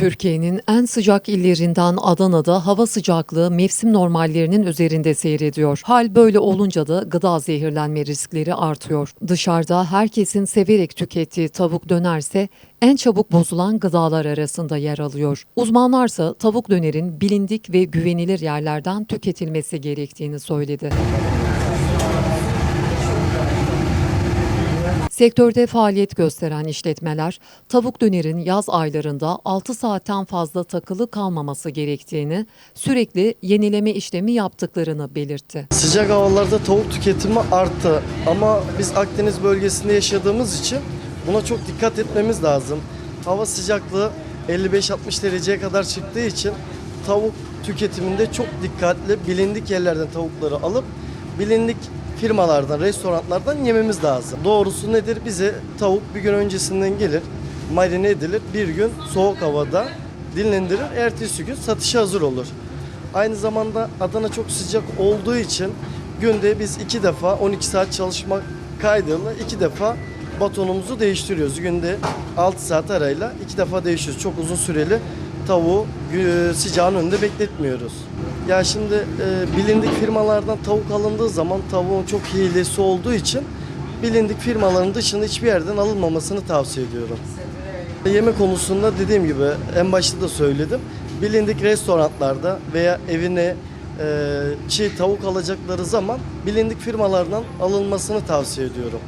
Türkiye'nin en sıcak illerinden Adana'da hava sıcaklığı mevsim normallerinin üzerinde seyrediyor. Hal böyle olunca da gıda zehirlenme riskleri artıyor. Dışarıda herkesin severek tükettiği tavuk dönerse en çabuk bozulan gıdalar arasında yer alıyor. Uzmanlarsa tavuk dönerin bilindik ve güvenilir yerlerden tüketilmesi gerektiğini söyledi. Sektörde faaliyet gösteren işletmeler, tavuk dönerin yaz aylarında 6 saatten fazla takılı kalmaması gerektiğini, sürekli yenileme işlemi yaptıklarını belirtti. Sıcak havalarda tavuk tüketimi arttı ama biz Akdeniz bölgesinde yaşadığımız için buna çok dikkat etmemiz lazım. Hava sıcaklığı 55-60 dereceye kadar çıktığı için tavuk tüketiminde çok dikkatli bilindik yerlerden tavukları alıp bilindik firmalardan, restoranlardan yememiz lazım. Doğrusu nedir? Bize tavuk bir gün öncesinden gelir, marine edilir, bir gün soğuk havada dinlendirir, ertesi gün satışa hazır olur. Aynı zamanda Adana çok sıcak olduğu için günde biz iki defa 12 saat çalışma kaydıyla iki defa batonumuzu değiştiriyoruz. Günde 6 saat arayla iki defa değiştiriyoruz. Çok uzun süreli tavuğu e, sıcağın önünde bekletmiyoruz. Ya şimdi e, bilindik firmalardan tavuk alındığı zaman tavuğun çok hilesi olduğu için bilindik firmaların dışında hiçbir yerden alınmamasını tavsiye ediyorum. Yeme konusunda dediğim gibi en başta da söyledim. Bilindik restoranlarda veya evine e, çiğ tavuk alacakları zaman bilindik firmalardan alınmasını tavsiye ediyorum.